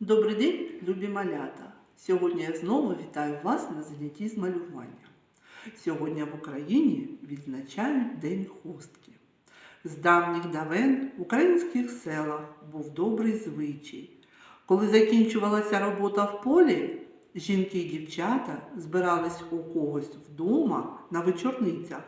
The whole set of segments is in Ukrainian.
Добрий день, любі малята! Сьогодні я знову вітаю вас на занятті з малювання. Сьогодні в Україні відзначають День хустки. З давніх давен в українських селах був добрий звичай. Коли закінчувалася робота в полі, жінки і дівчата збирались у когось вдома на вечорницях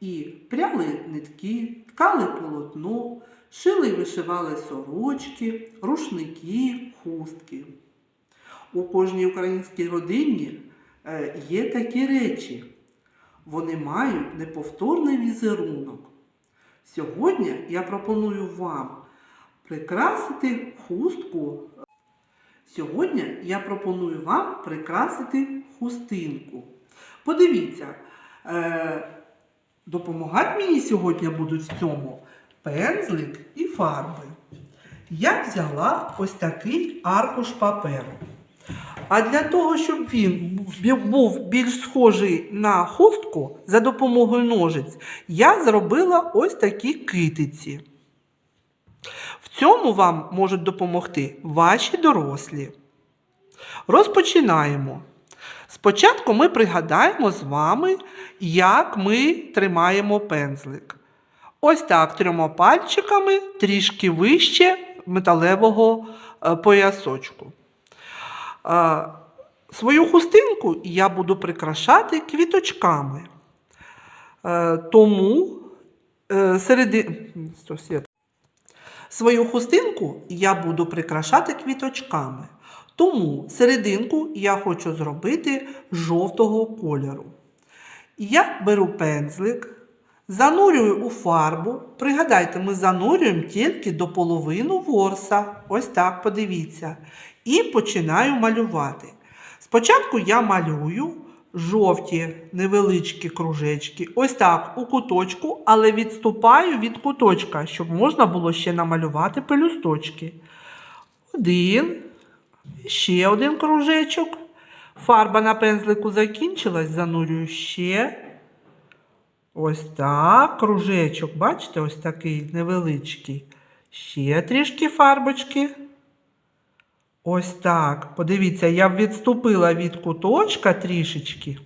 і пряли нитки, ткали полотно, шили і вишивали сорочки, рушники, хустки. У кожній українській родині е, є такі речі. Вони мають неповторний візерунок. Сьогодні я пропоную вам прикрасити хустку. Сьогодні я пропоную вам прикрасити хустинку. Подивіться, е, допомагати мені сьогодні будуть в цьому пензлик і фарби. Я взяла ось такий аркуш паперу. А для того, щоб він був більш схожий на хустку за допомогою ножиць, я зробила ось такі китиці. В цьому вам можуть допомогти ваші дорослі. Розпочинаємо. Спочатку ми пригадаємо з вами, як ми тримаємо пензлик. Ось так трьома пальчиками трішки вище металевого е, поясочку. Е, Свою хустинку я буду прикрашати квіточками. Е, Тому середи... Свою хустинку я буду прикрашати квіточками. Тому серединку я хочу зробити жовтого кольору. Я беру пензлик, занурюю у фарбу. Пригадайте, ми занурюємо тільки до половину ворса. Ось так, подивіться. І починаю малювати. Спочатку я малюю жовті невеличкі кружечки. Ось так, у куточку, але відступаю від куточка, щоб можна було ще намалювати пелюсточки. Один. Ще один кружечок. Фарба на пензлику закінчилась, занурюю ще. Ось так, кружечок, бачите, ось такий невеличкий. Ще трішки фарбочки. Ось так. Подивіться, я відступила від куточка трішечки.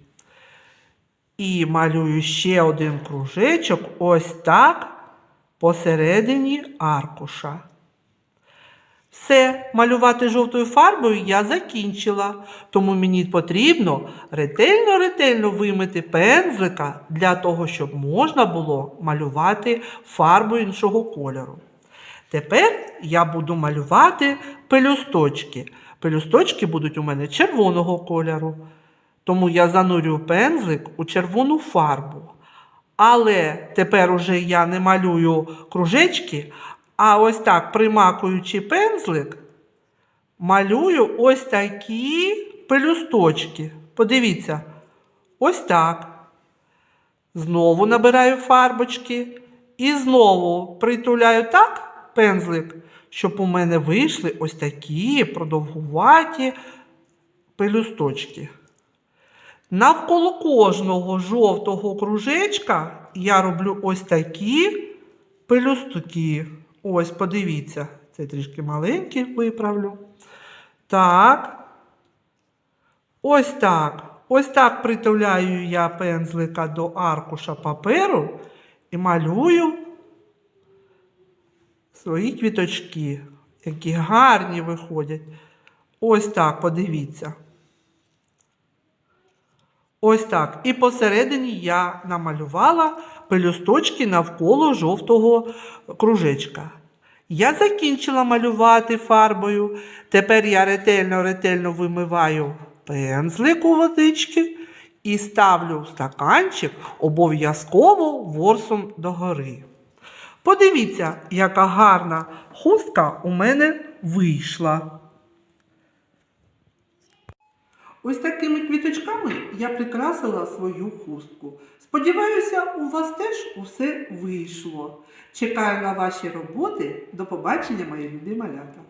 І малюю ще один кружечок, ось так, посередині аркуша. Все, малювати жовтою фарбою я закінчила, тому мені потрібно ретельно-ретельно вимити пензлика для того, щоб можна було малювати фарбу іншого кольору. Тепер я буду малювати пелюсточки. Пелюсточки будуть у мене червоного кольору, тому я занурюю пензлик у червону фарбу. Але тепер уже я не малюю кружечки, а ось так, примакуючи пензлик, малюю ось такі пелюсточки. Подивіться, ось так. Знову набираю фарбочки і знову притуляю так пензлик, щоб у мене вийшли ось такі продовгуваті пелюсточки. Навколо кожного жовтого кружечка я роблю ось такі пелюстки. Ось, подивіться, це трішки маленький виправлю. Так. Ось так. Ось так притуляю я пензлика до аркуша паперу і малюю свої квіточки, які гарні виходять. Ось так, подивіться. Ось так. І посередині я намалювала пелюсточки навколо жовтого кружечка. Я закінчила малювати фарбою. Тепер я ретельно-ретельно вимиваю пензлик у водички і ставлю в стаканчик обов'язково ворсом догори. Подивіться, яка гарна хустка у мене вийшла. Ось такими квіточками я прикрасила свою хустку. Сподіваюся, у вас теж усе вийшло. Чекаю на ваші роботи. До побачення, мої любі малята.